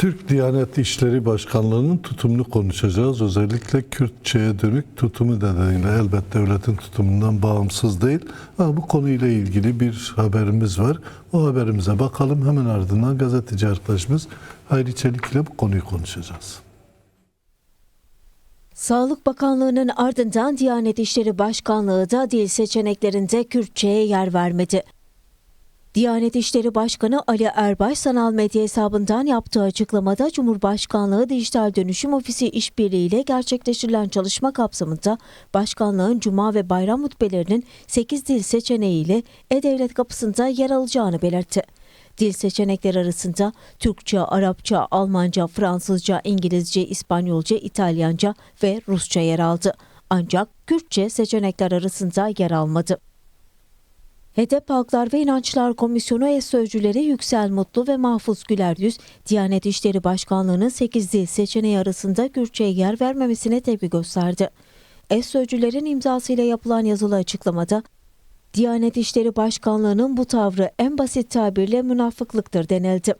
Türk Diyanet İşleri Başkanlığı'nın tutumunu konuşacağız. Özellikle Kürtçe'ye dönük tutumu nedeniyle elbette devletin tutumundan bağımsız değil. Ama bu konuyla ilgili bir haberimiz var. O haberimize bakalım. Hemen ardından gazeteci arkadaşımız Hayri Çelik ile bu konuyu konuşacağız. Sağlık Bakanlığı'nın ardından Diyanet İşleri Başkanlığı da dil seçeneklerinde Kürtçe'ye yer vermedi. Diyanet İşleri Başkanı Ali Erbaş sanal medya hesabından yaptığı açıklamada Cumhurbaşkanlığı Dijital Dönüşüm Ofisi işbirliğiyle gerçekleştirilen çalışma kapsamında başkanlığın cuma ve bayram hutbelerinin 8 dil seçeneğiyle E-Devlet kapısında yer alacağını belirtti. Dil seçenekleri arasında Türkçe, Arapça, Almanca, Fransızca, İngilizce, İspanyolca, İtalyanca ve Rusça yer aldı. Ancak Kürtçe seçenekler arasında yer almadı. HDP Halklar ve İnançlar Komisyonu eş sözcüleri Yüksel Mutlu ve Mahfuz Güler Yüz, Diyanet İşleri Başkanlığı'nın 8 dil seçeneği arasında Kürtçe'ye yer vermemesine tepki gösterdi. Eş sözcülerin imzasıyla yapılan yazılı açıklamada, Diyanet İşleri Başkanlığı'nın bu tavrı en basit tabirle münafıklıktır denildi.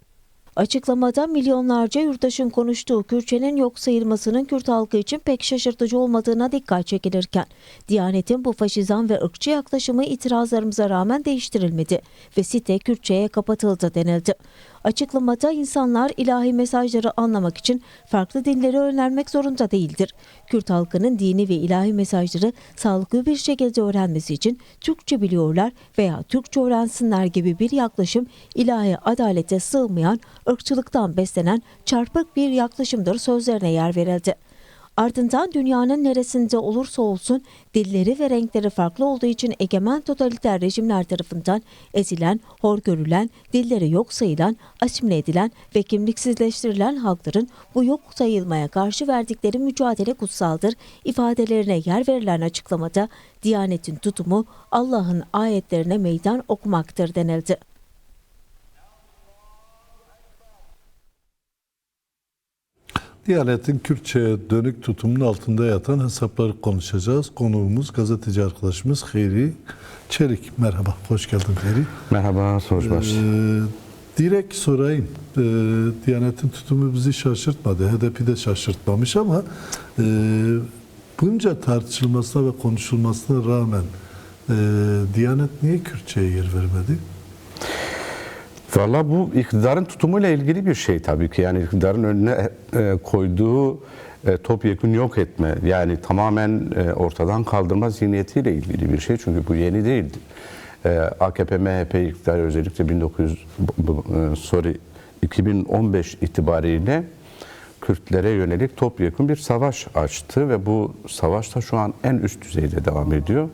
Açıklamada milyonlarca yurttaşın konuştuğu Kürtçenin yok sayılmasının Kürt halkı için pek şaşırtıcı olmadığına dikkat çekilirken, Diyanet'in bu faşizan ve ırkçı yaklaşımı itirazlarımıza rağmen değiştirilmedi ve site Kürtçe'ye kapatıldı denildi. Açıklamada insanlar ilahi mesajları anlamak için farklı dinleri öğrenmek zorunda değildir. Kürt halkının dini ve ilahi mesajları sağlıklı bir şekilde öğrenmesi için Türkçe biliyorlar veya Türkçe öğrensinler gibi bir yaklaşım ilahi adalete sığmayan, ırkçılıktan beslenen çarpık bir yaklaşımdır sözlerine yer verildi. Ardından dünyanın neresinde olursa olsun dilleri ve renkleri farklı olduğu için egemen totaliter rejimler tarafından ezilen, hor görülen, dilleri yok sayılan, asimile edilen ve kimliksizleştirilen halkların bu yok sayılmaya karşı verdikleri mücadele kutsaldır ifadelerine yer verilen açıklamada Diyanet'in tutumu Allah'ın ayetlerine meydan okumaktır denildi. Diyanet'in Kürtçe'ye dönük tutumunun altında yatan hesapları konuşacağız. Konuğumuz gazeteci arkadaşımız Hayri Çelik. Merhaba, hoş geldin Hayri. Merhaba Soğuşbaş. Ee, direkt sorayım. Ee, Diyanet'in tutumu bizi şaşırtmadı. HDP de şaşırtmamış ama e, bunca tartışılmasına ve konuşulmasına rağmen e, Diyanet niye Kürtçe'ye yer vermedi? Valla bu iktidarın tutumuyla ilgili bir şey tabii ki. Yani iktidarın önüne e, koyduğu e, topyekun yok etme yani tamamen e, ortadan kaldırma zihniyetiyle ilgili bir şey. Çünkü bu yeni değildi. AKP MHP iktidarı özellikle 1900 bu- e, sorry 2015 itibariyle Kürtlere yönelik topyekun bir savaş açtı ve bu savaş da şu an en üst düzeyde devam ediyor.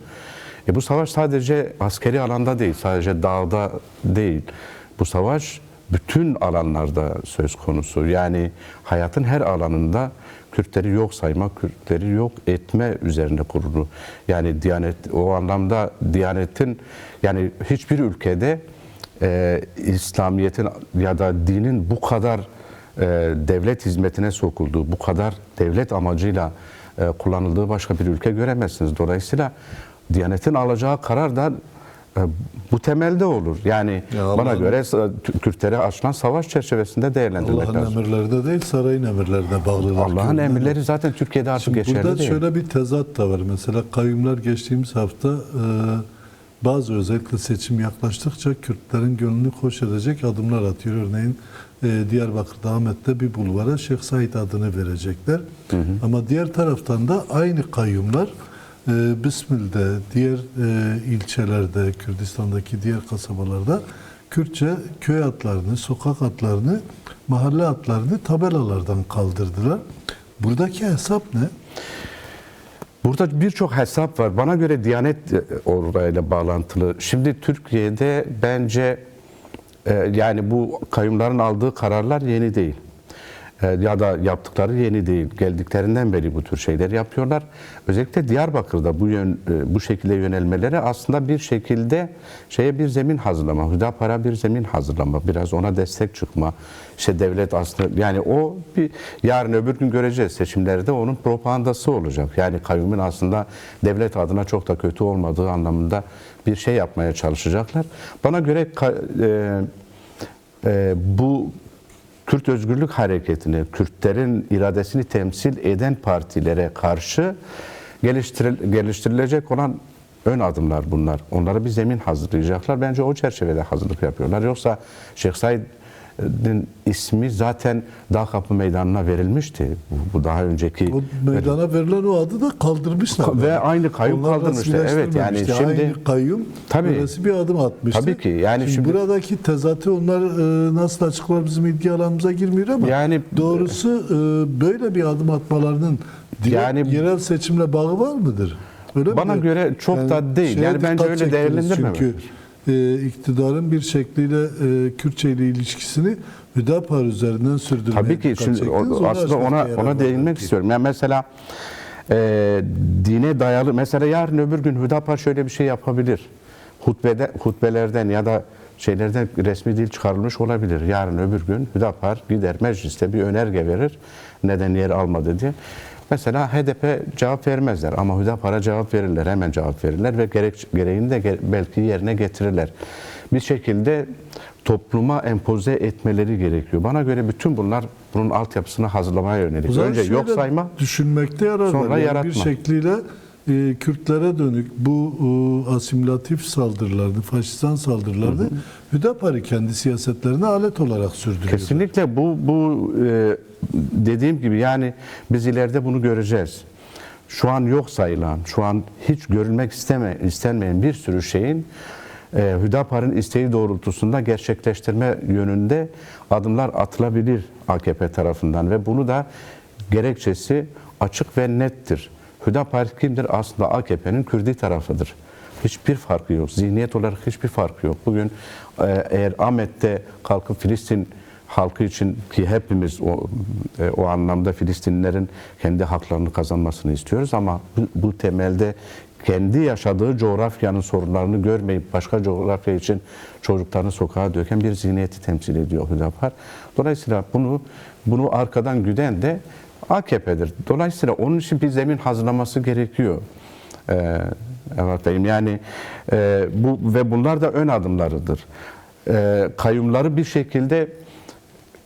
E bu savaş sadece askeri alanda değil, sadece dağda değil. Bu savaş bütün alanlarda söz konusu. Yani hayatın her alanında Kürtleri yok sayma, Kürtleri yok etme üzerine kurulu. Yani Diyanet o anlamda Diyanet'in yani hiçbir ülkede e, İslamiyet'in ya da dinin bu kadar e, devlet hizmetine sokulduğu, bu kadar devlet amacıyla e, kullanıldığı başka bir ülke göremezsiniz. Dolayısıyla Diyanet'in alacağı karar da bu temelde olur. Yani Ya bana Allah'ın- göre e, Kürtlere açılan savaş çerçevesinde değerlendirmek Allah'ın lazım. emirleri de değil, sarayın emirlerine bağlılar. Allah'ın emirleri zaten Türkiye'de artık Şimdi geçerli burada değil. şöyle bir tezat da var. Mesela kayyumlar geçtiğimiz hafta e, bazı özellikle seçim yaklaştıkça Kürtlerin gönlünü hoş edecek adımlar atıyor. Örneğin e, Diyarbakır'da Ahmet'te bir bulvara Şeyh Said adını verecekler. Ama diğer taraftan da aynı kayyumlar e, Bismil'de, diğer e, ilçelerde, Kürdistan'daki diğer kasabalarda Kürtçe köy adlarını, sokak adlarını, mahalle adlarını tabelalardan kaldırdılar. Buradaki hesap ne? Burada birçok hesap var. Bana göre Diyanet e, orayla bağlantılı. Şimdi Türkiye'de bence e, yani bu kayyumların aldığı kararlar yeni değil. E, ya da yaptıkları yeni değil. Geldiklerinden beri bu tür şeyler yapıyorlar. Özellikle Diyarbakır'da bu yön e, bu şekilde yönelmeleri aslında bir şekilde şeye bir zemin hazırlama, Hüdapar'a bir zemin hazırlama, biraz ona destek çıkma. İşte devlet aslında yani o bir yarın öbür gün göreceğiz seçimlerde onun propagandası olacak. Yani kayyumun aslında devlet adına çok da kötü olmadığı anlamında bir şey yapmaya çalışacaklar. Bana göre e, e, bu Kürt Özgürlük Hareketi'ni, Kürtlerin iradesini temsil eden partilere karşı geliştiril- geliştirilecek olan ön adımlar bunlar. Onlara bir zemin hazırlayacaklar. Bence o çerçevede hazırlık yapıyorlar. Yoksa Şeyh Said'in ismi zaten Dağ Kapı Meydanı'na verilmişti. Bu, bu daha önceki O meydana verilen o adı da kaldırmışlar. Ve aynı kayyum Onlar kaldırmışlar. Evet, yani şimdi- aynı kayyum Tabii. böylesi bir adım atmıştı. Tabii ki, yani şimdi, şimdi- buradaki tezatı onlar e, nasıl açıklar bizim ilgi alanımıza girmiyor ama Yani- doğrusu e, böyle bir adım atmalarının Yani- yerel seçimle bağı var mıdır? Öyle Bana mi? göre çok da değil. Yani bence öyle değerlendirmemek. Çünkü e, iktidarın bir şekliyle e, Kürtçe ile ilişkisini Hüdapar üzerinden sürdürmeye Tabii ki şimdi o- aslında ona ona değinmek istiyorum. Yani mesela e, dine dayalı mesela yarın öbür gün Hüdapar şöyle bir şey yapabilir. Hutbede hutbelerden ya da şeylerden resmi dil çıkarılmış olabilir. Yarın öbür gün Hüdapar gider mecliste bir önerge verir. Neden yer almadı diye. Mesela HDP cevap vermezler ama Hüdapar'a cevap verirler. Hemen cevap verirler ve gerek, gereğini de belki yerine getirirler. Bir şekilde topluma empoze etmeleri gerekiyor. Bana göre bütün bunlar bunun altyapısını hazırlamaya yönelik. Önce yok sayma, düşünmekte yarar sonra. Yani yaratma. Bir şekliyle e, Kürtlere dönük bu e, asimilatif saldırılarını, faşistan saldırılarını Hüdapar'ı kendi siyasetlerine alet olarak sürdürüyor. Kesinlikle bu bu e, dediğim gibi yani biz ileride bunu göreceğiz. Şu an yok sayılan, şu an hiç görülmek isteme, istenmeyen bir sürü şeyin e, Hüdapar'ın isteği doğrultusunda gerçekleştirme yönünde adımlar atılabilir AKP tarafından ve bunu da gerekçesi açık ve nettir. Hüdapar kimdir? Aslında AKP'nin Kürdi tarafıdır. Hiçbir farkı yok. Zihniyet olarak hiçbir farkı yok. Bugün e, eğer Ahmet'te kalkıp Filistin halkı için ki hepimiz o, e, o anlamda Filistinlilerin kendi haklarını kazanmasını istiyoruz ama bu, bu temelde kendi yaşadığı coğrafyanın sorunlarını görmeyip başka coğrafya için çocuklarını sokağa döken bir zihniyeti temsil ediyor Hüdapar. Dolayısıyla bunu bunu arkadan güden de AKP'dir. Dolayısıyla onun için bir zemin hazırlaması gerekiyor. Ee, evet Bey'im yani e, bu ve bunlar da ön adımlarıdır. Ee, kayyumları bir şekilde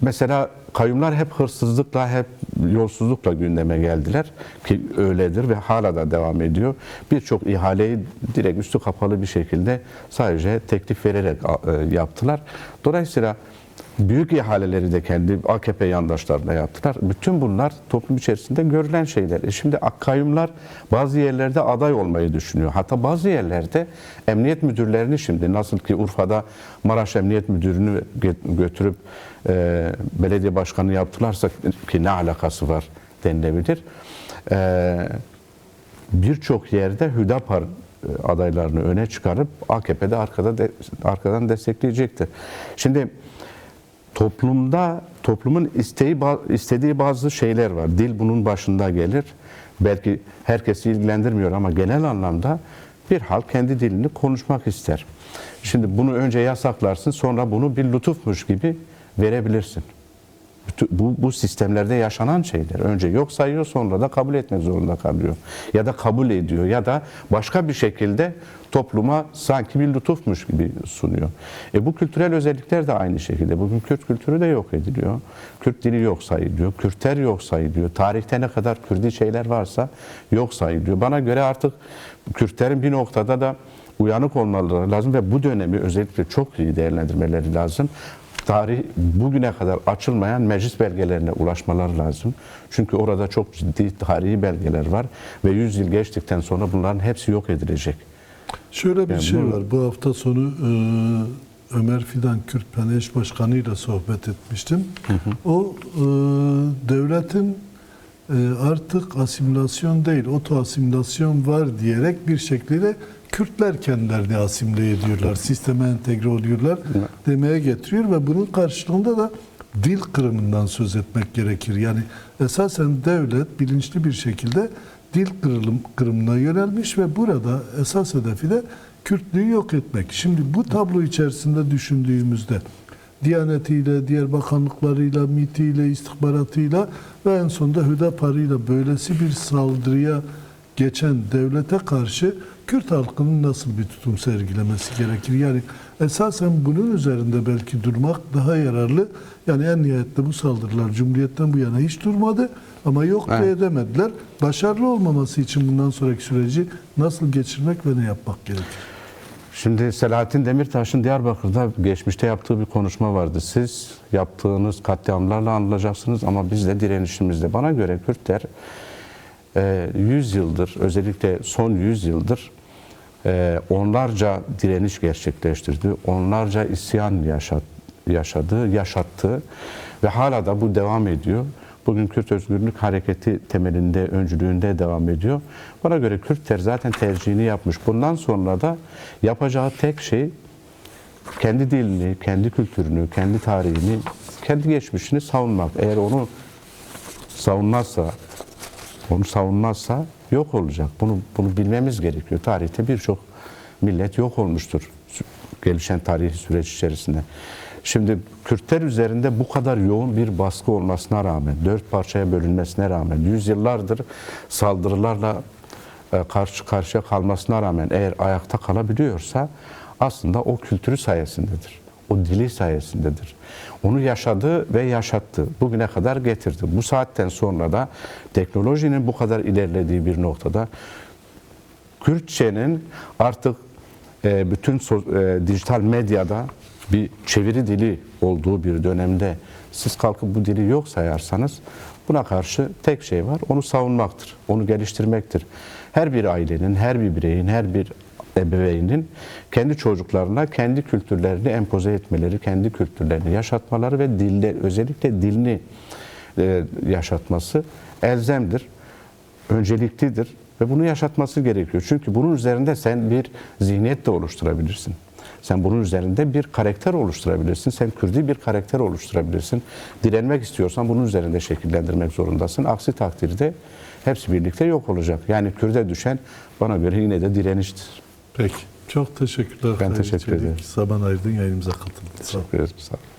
mesela kayyumlar hep hırsızlıkla hep yolsuzlukla gündeme geldiler ki öyledir ve hala da devam ediyor. Birçok ihaleyi direkt üstü kapalı bir şekilde sadece teklif vererek e, yaptılar. Dolayısıyla büyük ihaleleri de kendi AKP yandaşlarına yaptılar. Bütün bunlar toplum içerisinde görülen şeyler. E şimdi kayyumlar bazı yerlerde aday olmayı düşünüyor. Hatta bazı yerlerde emniyet müdürlerini şimdi nasıl ki Urfa'da Maraş Emniyet Müdürünü gö- götürüp e, belediye başkanı yaptılarsa ki ne alakası var denilebilir. E, Birçok yerde Hüdapar e, adaylarını öne çıkarıp AKP'de arkada de, arkadan destekleyecektir. Şimdi toplumda toplumun isteği istediği bazı şeyler var. Dil bunun başında gelir. Belki herkesi ilgilendirmiyor ama genel anlamda bir halk kendi dilini konuşmak ister. Şimdi bunu önce yasaklarsın, sonra bunu bir lütufmuş gibi verebilirsin. Bu, bu sistemlerde yaşanan şeyler. Önce yok sayıyor sonra da kabul etmek zorunda kalıyor. Ya da kabul ediyor ya da başka bir şekilde topluma sanki bir lütufmuş gibi sunuyor. E bu kültürel özellikler de aynı şekilde. Bugün Kürt kültürü de yok ediliyor. Kürt dili yok sayılıyor. Kürtler yok sayılıyor. Tarihte ne kadar Kürdi şeyler varsa yok sayılıyor. Bana göre artık Kürtlerin bir noktada da uyanık olmaları lazım ve bu dönemi özellikle çok iyi değerlendirmeleri lazım tarih bugüne kadar açılmayan meclis belgelerine ulaşmaları lazım. Çünkü orada çok ciddi tarihi belgeler var ve 100 yıl geçtikten sonra bunların hepsi yok edilecek. Şöyle bir Yani şey bu- var. Bu hafta sonu e, Ömer Fidan Kürtpen eş başkanı ile sohbet etmiştim. O e, devletin e, artık asimilasyon değil, oto asimilasyon var diyerek bir şekliyle Kürtler kendilerini asimile ediyorlar, sisteme entegre oluyorlar demeye getiriyor ve bunun karşılığında da dil kırımından söz etmek gerekir. Yani esasen devlet bilinçli bir şekilde dil kırılım, kırımına yönelmiş ve burada esas hedefi de Kürtlüğü yok etmek. Şimdi bu tablo içerisinde düşündüğümüzde Diyanetiyle, diğer bakanlıklarıyla, MİT'iyle, istihbaratıyla ve en sonunda Hüdapar'ıyla böylesi bir saldırıya geçen devlete karşı Kürt halkının nasıl bir tutum sergilemesi gerekir? Yani esasen bunun üzerinde belki durmak daha yararlı. Yani en nihayette bu saldırılar Cumhuriyet'ten bu yana hiç durmadı ama yok da Evet. edemediler. Başarılı olmaması için bundan sonraki süreci nasıl geçirmek ve ne yapmak gerekir? Şimdi Selahattin Demirtaş'ın Diyarbakır'da geçmişte yaptığı bir konuşma vardı. Siz yaptığınız katliamlarla anılacaksınız ama biz de direnişimizde. Bana göre Kürtler 100 yıldır, özellikle son 100 yıldır e, onlarca direniş gerçekleştirdi. Onlarca isyan yaşadı, yaşattı ve hala da bu devam ediyor. Bugün Kürt Özgürlük Hareketi temelinde, öncülüğünde devam ediyor. Bana göre Kürtler zaten tercihini yapmış. Bundan sonra da yapacağı tek şey kendi dilini, kendi kültürünü, kendi tarihini, kendi geçmişini savunmak. Eğer onu savunmazsa, onu savunmazsa yok olacak. Bunu bunu bilmemiz gerekiyor. Tarihte birçok millet yok olmuştur gelişen tarihi süreç içerisinde. Şimdi Kürtler üzerinde bu kadar yoğun bir baskı olmasına rağmen, dört parçaya bölünmesine rağmen, yüzyıllardır saldırılarla e, karşı karşıya kalmasına rağmen eğer ayakta kalabiliyorsa aslında o kültürü sayesindedir. O dili sayesindedir. Onu yaşadı ve yaşattı. Bugüne kadar getirdi. Bu saatten sonra da teknolojinin bu kadar ilerlediği bir noktada Kürtçenin artık e, bütün e, dijital medyada bir çeviri dili olduğu bir dönemde siz kalkıp bu dili yok sayarsanız buna karşı tek şey var. Onu savunmaktır. Onu geliştirmektir. Her bir ailenin, her bir bireyin, her bir ebeveynin kendi çocuklarına kendi kültürlerini empoze etmeleri, kendi kültürlerini yaşatmaları ve dilde özellikle dilini e, yaşatması elzemdir önceliklidir ve bunu yaşatması gerekiyor. Çünkü bunun üzerinde sen bir zihniyet de oluşturabilirsin. Sen bunun üzerinde bir karakter oluşturabilirsin. Sen Kürdi bir karakter oluşturabilirsin. Direnmek istiyorsan bunun üzerinde şekillendirmek zorundasın. Aksi takdirde hepsi birlikte yok olacak. Yani Kürde düşen bana göre yine de direniştir. Peki. Çok teşekkürler. Ben teşekkür ederim. Zaman ayırdın yayınımıza katıldın. Teşekkür ederim. Sağ olun.